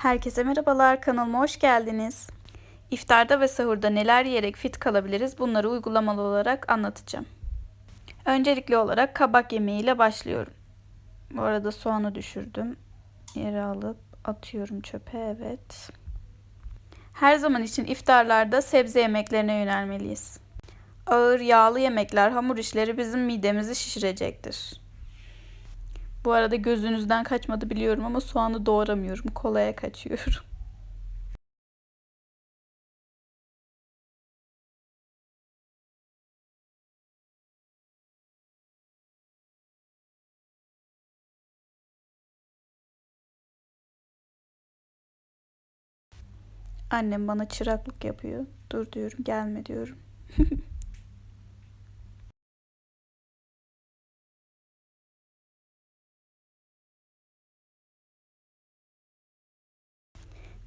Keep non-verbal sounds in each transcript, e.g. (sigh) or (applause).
Herkese merhabalar, kanalıma hoş geldiniz. İftarda ve sahurda neler yiyerek fit kalabiliriz bunları uygulamalı olarak anlatacağım. Öncelikli olarak kabak yemeğiyle başlıyorum. Bu arada soğanı düşürdüm. Yere alıp atıyorum çöpe, evet. Her zaman için iftarlarda sebze yemeklerine yönelmeliyiz. Ağır yağlı yemekler, hamur işleri bizim midemizi şişirecektir. Bu arada gözünüzden kaçmadı biliyorum ama soğanı doğramıyorum. Kolaya kaçıyorum. (laughs) Annem bana çıraklık yapıyor. Dur diyorum, gelme diyorum. (laughs)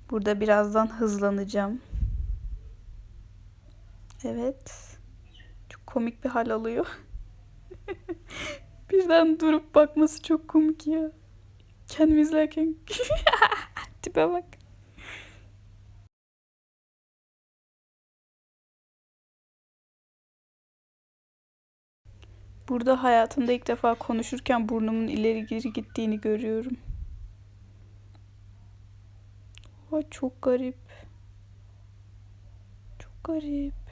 Burada birazdan hızlanacağım. Evet. Çok komik bir hal alıyor. (laughs) Birden durup bakması çok komik ya. Kendimi izlerken (laughs) tipe bak. Burada hayatımda ilk defa konuşurken burnumun ileri geri gittiğini görüyorum. Ay çok garip. Çok garip.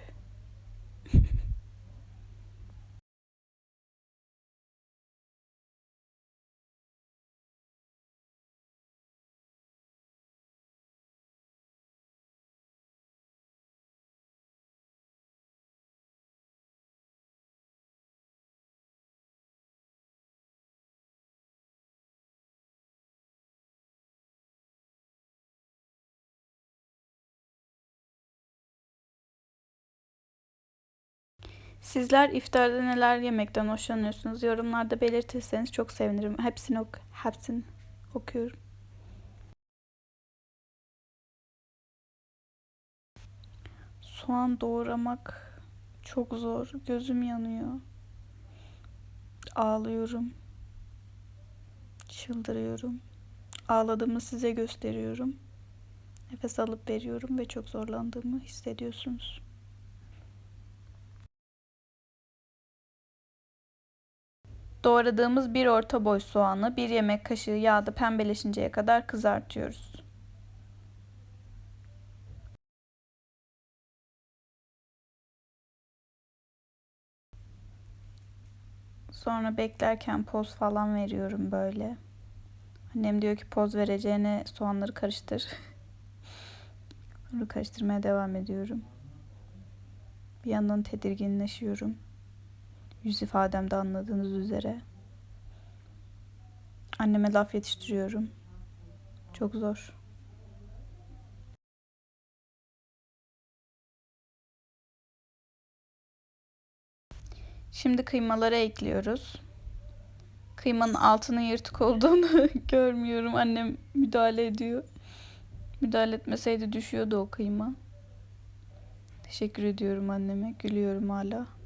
Sizler iftarda neler yemekten hoşlanıyorsunuz? Yorumlarda belirtirseniz çok sevinirim. Hepsini ok hepsini okuyorum. Soğan doğramak çok zor. Gözüm yanıyor. Ağlıyorum. Çıldırıyorum. Ağladığımı size gösteriyorum. Nefes alıp veriyorum ve çok zorlandığımı hissediyorsunuz. Doğradığımız bir orta boy soğanı bir yemek kaşığı yağda pembeleşinceye kadar kızartıyoruz. Sonra beklerken poz falan veriyorum böyle. Annem diyor ki poz vereceğine soğanları karıştır. (laughs) Sonra karıştırmaya devam ediyorum. Bir yandan tedirginleşiyorum. Yüz ifademde anladığınız üzere. Anneme laf yetiştiriyorum. Çok zor. Şimdi kıymaları ekliyoruz. Kıymanın altının yırtık olduğunu (laughs) görmüyorum. Annem müdahale ediyor. Müdahale etmeseydi düşüyordu o kıyma. Teşekkür ediyorum anneme. Gülüyorum hala.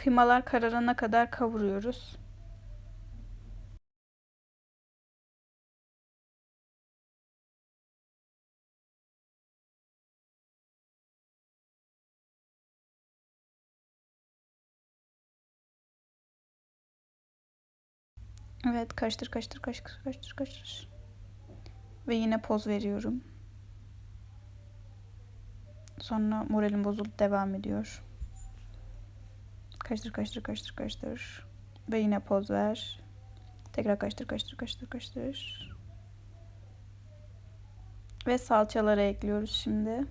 Kıymalar kararana kadar kavuruyoruz. Evet, karıştır, karıştır, karıştır, karıştır, karıştır. Ve yine poz veriyorum. Sonra moralim bozuldu, devam ediyor. Karıştır, karıştır, karıştır, karıştır. Ve yine poz ver. Tekrar karıştır, karıştır, karıştır, karıştır. Ve salçaları ekliyoruz şimdi.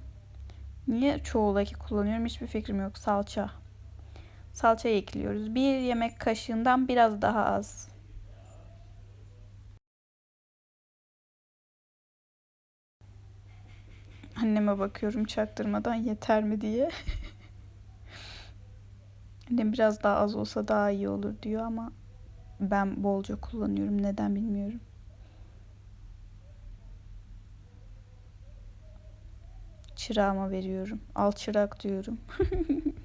Niye çoğuldaki kullanıyorum hiçbir fikrim yok. Salça. Salçayı ekliyoruz. Bir yemek kaşığından biraz daha az. Anneme bakıyorum çaktırmadan yeter mi diye. (laughs) Annem biraz daha az olsa daha iyi olur diyor ama ben bolca kullanıyorum. Neden bilmiyorum. Çırağıma veriyorum. Al çırak diyorum. (laughs)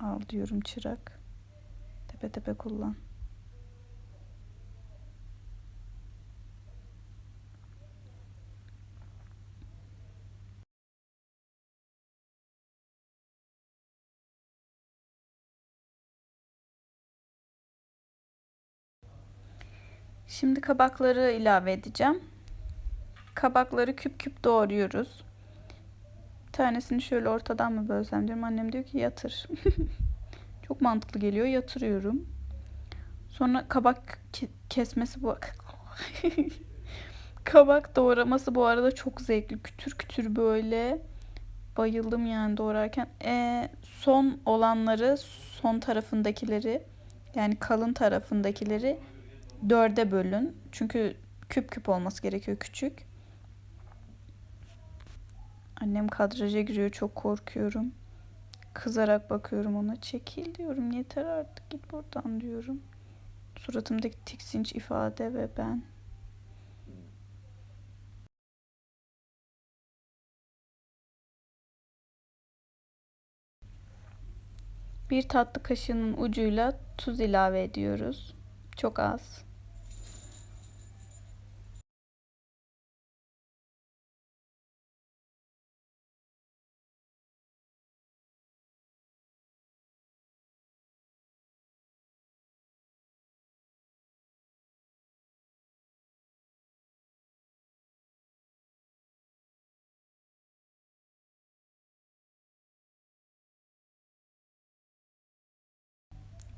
Al diyorum çırak. Tepe tepe kullan. Şimdi kabakları ilave edeceğim. Kabakları küp küp doğruyoruz. Bir tanesini şöyle ortadan mı bölsem diyorum. Annem diyor ki yatır. (laughs) Çok mantıklı geliyor. Yatırıyorum. Sonra kabak kesmesi bu. (laughs) kabak doğraması bu arada çok zevkli. Kütür kütür böyle. Bayıldım yani doğrarken. E, son olanları, son tarafındakileri yani kalın tarafındakileri dörde bölün. Çünkü küp küp olması gerekiyor küçük. Annem kadraja giriyor çok korkuyorum. Kızarak bakıyorum ona. Çekil diyorum yeter artık git buradan diyorum. Suratımdaki tiksinç ifade ve ben. Bir tatlı kaşığının ucuyla tuz ilave ediyoruz. Çok az.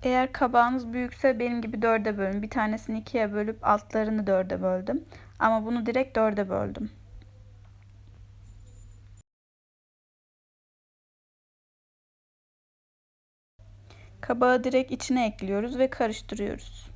Eğer kabağınız büyükse benim gibi dörde bölün. Bir tanesini ikiye bölüp altlarını dörde böldüm. Ama bunu direkt dörde böldüm. Kabağı direkt içine ekliyoruz ve karıştırıyoruz.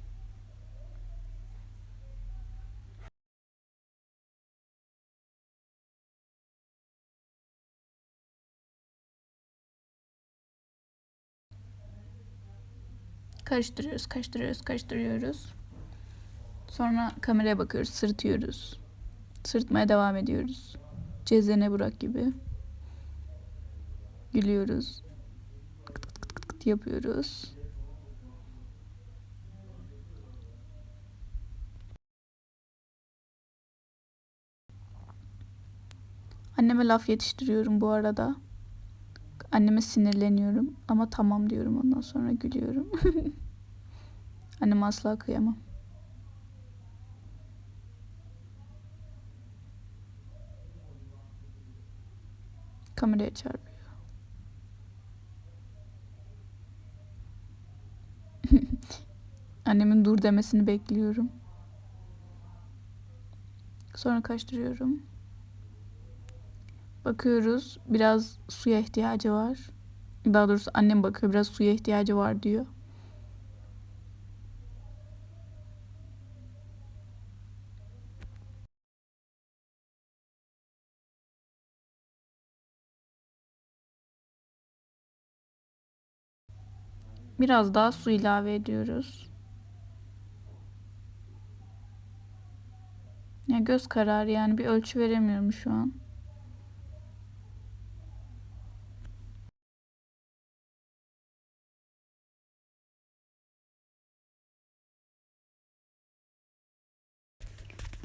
Karıştırıyoruz, karıştırıyoruz, karıştırıyoruz. Sonra kameraya bakıyoruz, sırıtıyoruz. Sırıtmaya devam ediyoruz. Cezene Burak gibi. Gülüyoruz. Kıt kıt kıt kıt yapıyoruz. Anneme laf yetiştiriyorum bu arada. Anneme sinirleniyorum ama tamam diyorum ondan sonra gülüyorum. (laughs) Annem asla kıyamam. Kameraya çarpıyor. (laughs) Annemin dur demesini bekliyorum. Sonra kaçtırıyorum. Bakıyoruz. Biraz suya ihtiyacı var. Daha doğrusu annem bakıyor. Biraz suya ihtiyacı var diyor. Biraz daha su ilave ediyoruz. Ya göz kararı yani bir ölçü veremiyorum şu an.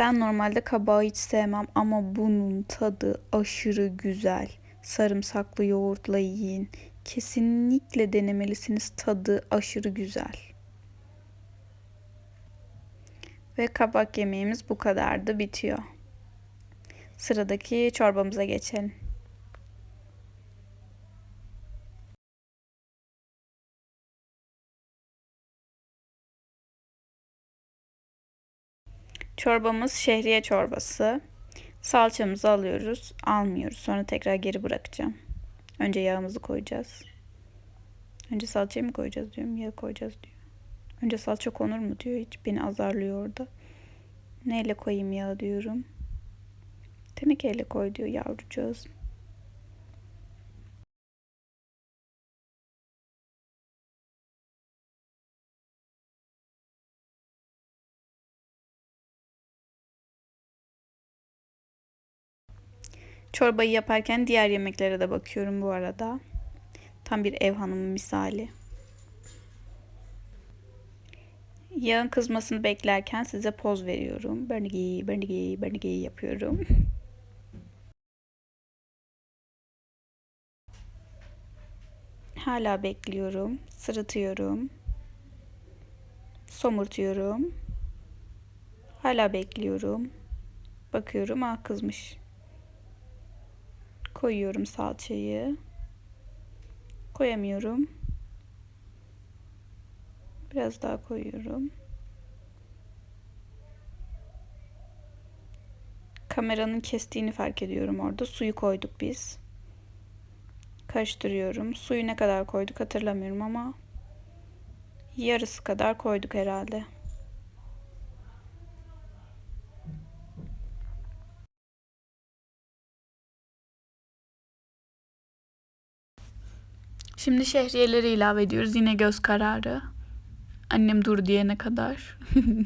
Ben normalde kabağı hiç sevmem ama bunun tadı aşırı güzel. Sarımsaklı yoğurtla yiyin. Kesinlikle denemelisiniz. Tadı aşırı güzel. Ve kabak yemeğimiz bu kadardı. Bitiyor. Sıradaki çorbamıza geçelim. Çorbamız şehriye çorbası. Salçamızı alıyoruz. Almıyoruz. Sonra tekrar geri bırakacağım. Önce yağımızı koyacağız. Önce salçayı mı koyacağız diyorum. Yağ koyacağız diyor. Önce salça konur mu diyor. Hiç beni azarlıyor orada. Neyle koyayım yağ diyorum. Tenekeyle koy diyor yavrucağız. Çorbayı yaparken diğer yemeklere de bakıyorum bu arada. Tam bir ev hanımı misali. Yağın kızmasını beklerken size poz veriyorum. Bernigi, bernigi, bernigi yapıyorum. Hala bekliyorum. Sırıtıyorum. Somurtuyorum. Hala bekliyorum. Bakıyorum ah kızmış. Koyuyorum salçayı. Koyamıyorum. Biraz daha koyuyorum. Kameranın kestiğini fark ediyorum orada. Suyu koyduk biz. Karıştırıyorum. Suyu ne kadar koyduk hatırlamıyorum ama yarısı kadar koyduk herhalde. Şimdi şehriyeleri ilave ediyoruz. Yine göz kararı. Annem dur diyene kadar. (laughs)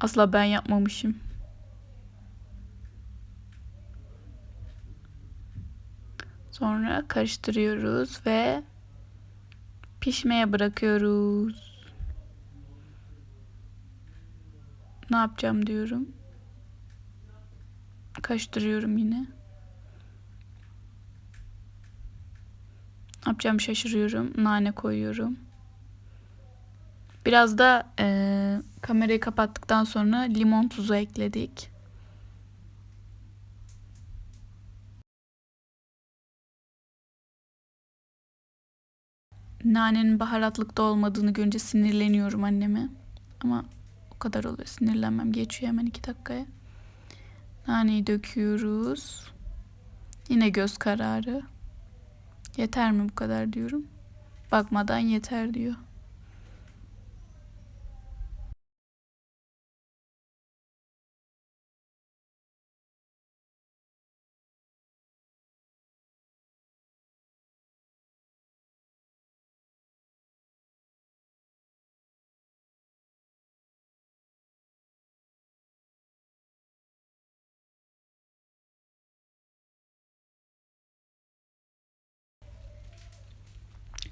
Asla ben yapmamışım. Sonra karıştırıyoruz ve pişmeye bırakıyoruz. Ne yapacağım diyorum. Karıştırıyorum yine. Ne yapacağım şaşırıyorum. Nane koyuyorum. Biraz da e, kamerayı kapattıktan sonra limon tuzu ekledik. Nanenin baharatlıkta olmadığını görünce sinirleniyorum anneme. Ama o kadar oluyor. Sinirlenmem geçiyor hemen iki dakikaya. Naneyi döküyoruz. Yine göz kararı. Yeter mi bu kadar diyorum. Bakmadan yeter diyor.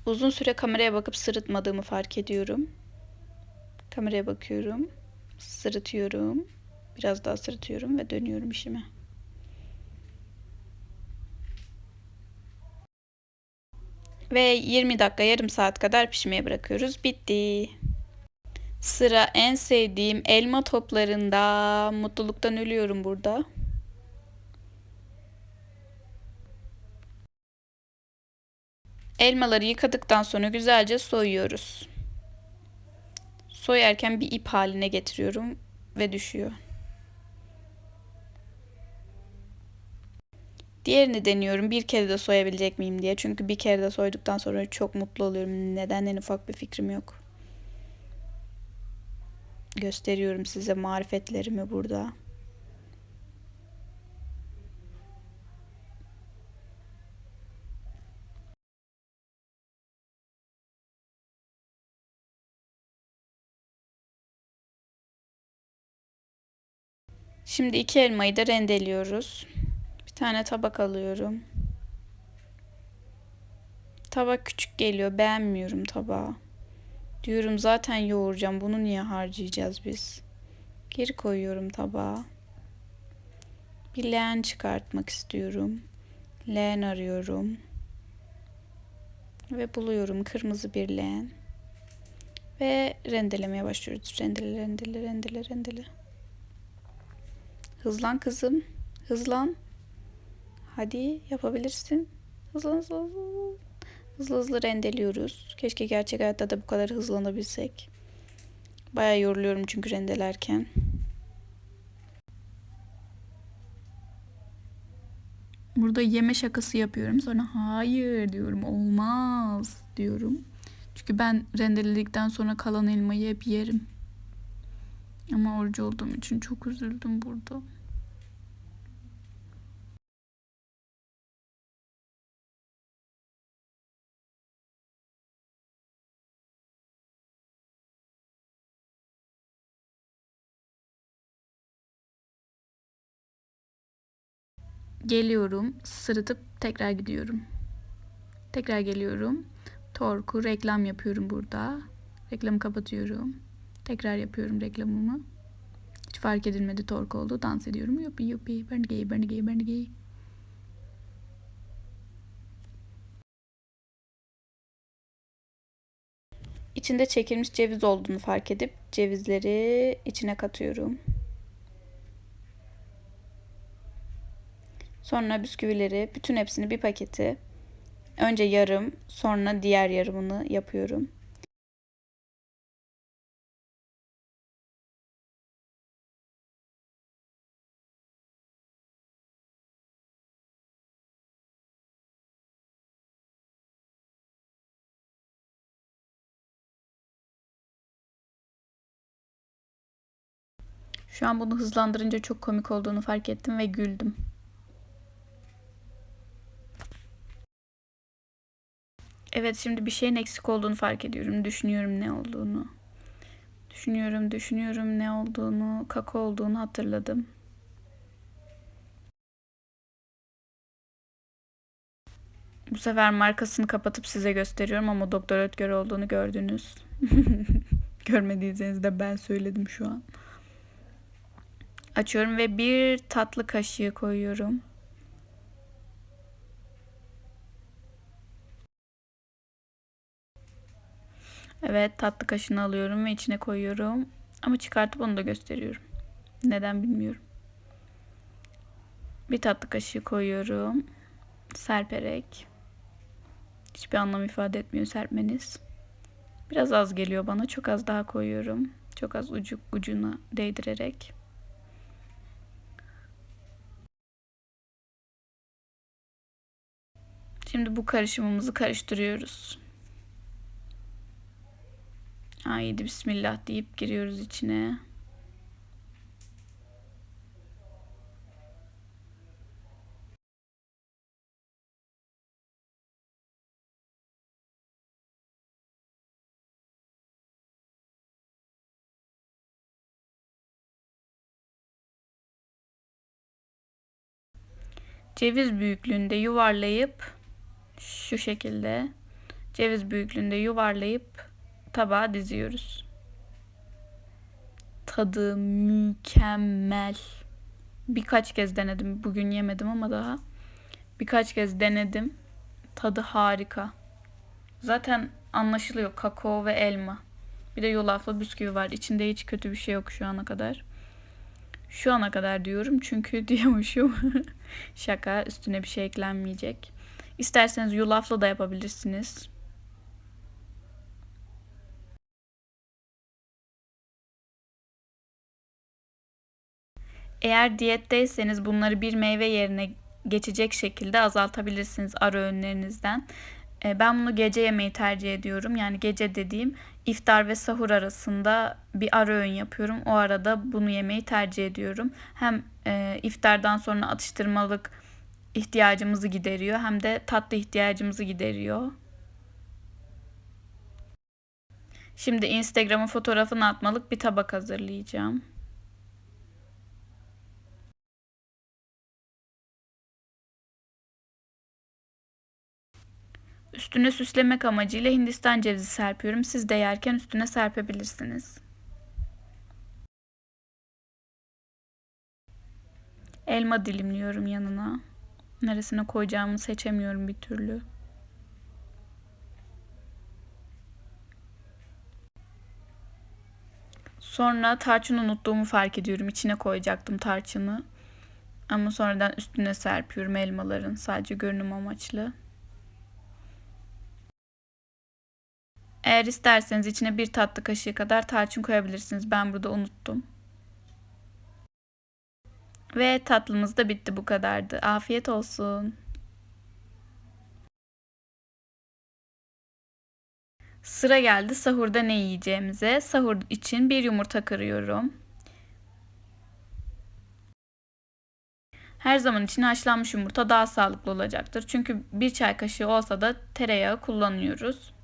Uzun süre kameraya bakıp sırıtmadığımı fark ediyorum. Kameraya bakıyorum. Sırıtıyorum. Biraz daha sırıtıyorum ve dönüyorum işime. Ve 20 dakika yarım saat kadar pişmeye bırakıyoruz. Bitti. Sıra en sevdiğim elma toplarında. Mutluluktan ölüyorum burada. Elmaları yıkadıktan sonra güzelce soyuyoruz. Soyarken bir ip haline getiriyorum ve düşüyor. Diğerini deniyorum bir kere de soyabilecek miyim diye. Çünkü bir kere de soyduktan sonra çok mutlu oluyorum. Neden en ufak bir fikrim yok. Gösteriyorum size marifetlerimi burada. Şimdi iki elmayı da rendeliyoruz. Bir tane tabak alıyorum. Tabak küçük geliyor. Beğenmiyorum tabağı. Diyorum zaten yoğuracağım. Bunu niye harcayacağız biz? Geri koyuyorum tabağa. Bir leğen çıkartmak istiyorum. Leğen arıyorum. Ve buluyorum kırmızı bir leğen. Ve rendelemeye başlıyoruz. Rendele, rendele, rendele, rendele. Hızlan kızım. Hızlan. Hadi yapabilirsin. Hızlan hızlan hızlan. Hızlı hızlı rendeliyoruz. Keşke gerçek hayatta da bu kadar hızlanabilsek. Baya yoruluyorum çünkü rendelerken. Burada yeme şakası yapıyorum. Sonra hayır diyorum. Olmaz diyorum. Çünkü ben rendeledikten sonra kalan elmayı hep yerim. Ama orucu olduğum için çok üzüldüm burada. Geliyorum, sırıtıp tekrar gidiyorum. Tekrar geliyorum. Torku reklam yapıyorum burada. Reklamı kapatıyorum. Tekrar yapıyorum reklamımı. Hiç fark edilmedi tork oldu. Dans ediyorum. Yupi yupi. Ben gay, ben gay, ben gay. İçinde çekilmiş ceviz olduğunu fark edip cevizleri içine katıyorum. Sonra bisküvileri, bütün hepsini bir paketi önce yarım, sonra diğer yarımını yapıyorum. Şu an bunu hızlandırınca çok komik olduğunu fark ettim ve güldüm. Evet şimdi bir şeyin eksik olduğunu fark ediyorum. Düşünüyorum ne olduğunu. Düşünüyorum, düşünüyorum ne olduğunu, kaka olduğunu hatırladım. Bu sefer markasını kapatıp size gösteriyorum ama Doktor Ötker olduğunu gördünüz. (laughs) Görmediyseniz de ben söyledim şu an. Açıyorum ve bir tatlı kaşığı koyuyorum. Evet tatlı kaşığını alıyorum ve içine koyuyorum. Ama çıkartıp onu da gösteriyorum. Neden bilmiyorum. Bir tatlı kaşığı koyuyorum. Serperek. Hiçbir anlam ifade etmiyor serpmeniz. Biraz az geliyor bana. Çok az daha koyuyorum. Çok az ucu, ucuna değdirerek. Şimdi bu karışımımızı karıştırıyoruz. Haydi bismillah deyip giriyoruz içine. Ceviz büyüklüğünde yuvarlayıp şu şekilde ceviz büyüklüğünde yuvarlayıp tabağa diziyoruz. Tadı mükemmel. Birkaç kez denedim. Bugün yemedim ama daha. Birkaç kez denedim. Tadı harika. Zaten anlaşılıyor kakao ve elma. Bir de yulaflı bisküvi var. İçinde hiç kötü bir şey yok şu ana kadar. Şu ana kadar diyorum çünkü (laughs) diyormuşum. Şaka üstüne bir şey eklenmeyecek. İsterseniz yulaflı da yapabilirsiniz. Eğer diyetteyseniz bunları bir meyve yerine geçecek şekilde azaltabilirsiniz ara öğünlerinizden. E, ben bunu gece yemeyi tercih ediyorum. Yani gece dediğim iftar ve sahur arasında bir ara öğün yapıyorum. O arada bunu yemeyi tercih ediyorum. Hem e, iftardan sonra atıştırmalık ihtiyacımızı gideriyor hem de tatlı ihtiyacımızı gideriyor. Şimdi Instagram'a fotoğrafını atmalık bir tabak hazırlayacağım. Üstüne süslemek amacıyla Hindistan cevizi serpiyorum. Siz de yerken üstüne serpebilirsiniz. Elma dilimliyorum yanına. Neresine koyacağımı seçemiyorum bir türlü. Sonra tarçın unuttuğumu fark ediyorum. İçine koyacaktım tarçını. Ama sonradan üstüne serpiyorum elmaların sadece görünüm amaçlı. Eğer isterseniz içine bir tatlı kaşığı kadar tarçın koyabilirsiniz. Ben burada unuttum. Ve tatlımız da bitti bu kadardı. Afiyet olsun. Sıra geldi sahurda ne yiyeceğimize. Sahur için bir yumurta kırıyorum. Her zaman için haşlanmış yumurta daha sağlıklı olacaktır. Çünkü bir çay kaşığı olsa da tereyağı kullanıyoruz.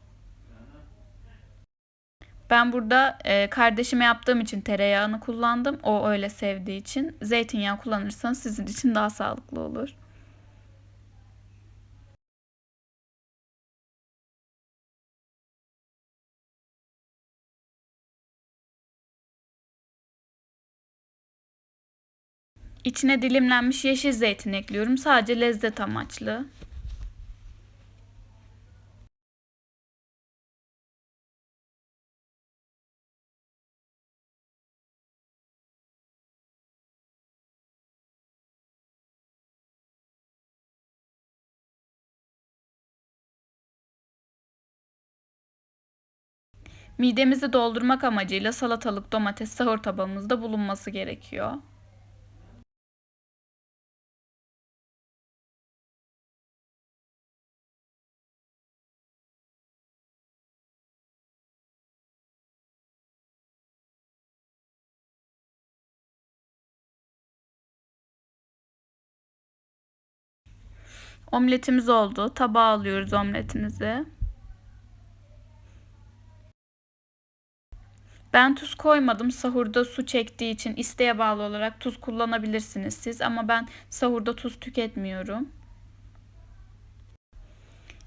Ben burada e, kardeşime yaptığım için tereyağını kullandım. O öyle sevdiği için. Zeytinyağı kullanırsanız sizin için daha sağlıklı olur. İçine dilimlenmiş yeşil zeytin ekliyorum. Sadece lezzet amaçlı. Midemizi doldurmak amacıyla salatalık, domates sahur tabağımızda bulunması gerekiyor. Omletimiz oldu. Tabağa alıyoruz omletimizi. Ben tuz koymadım. Sahurda su çektiği için isteğe bağlı olarak tuz kullanabilirsiniz siz ama ben sahurda tuz tüketmiyorum.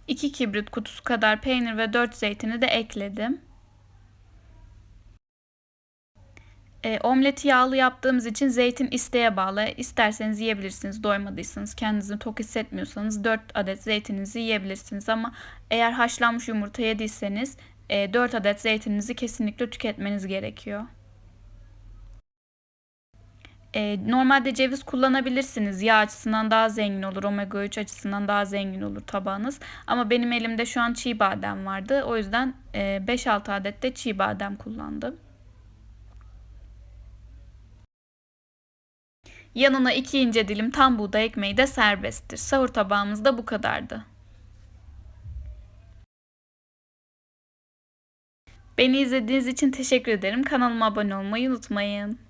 2 kibrit kutusu kadar peynir ve 4 zeytini de ekledim. E, omleti yağlı yaptığımız için zeytin isteğe bağlı. İsterseniz yiyebilirsiniz doymadıysanız, kendinizi tok hissetmiyorsanız 4 adet zeytininizi yiyebilirsiniz. Ama eğer haşlanmış yumurta yediyseniz e, 4 adet zeytininizi kesinlikle tüketmeniz gerekiyor. E, normalde ceviz kullanabilirsiniz. Yağ açısından daha zengin olur. Omega 3 açısından daha zengin olur tabağınız. Ama benim elimde şu an çiğ badem vardı. O yüzden e, 5-6 adet de çiğ badem kullandım. Yanına iki ince dilim tam buğday ekmeği de serbesttir. Sahur tabağımız da bu kadardı. Beni izlediğiniz için teşekkür ederim. Kanalıma abone olmayı unutmayın.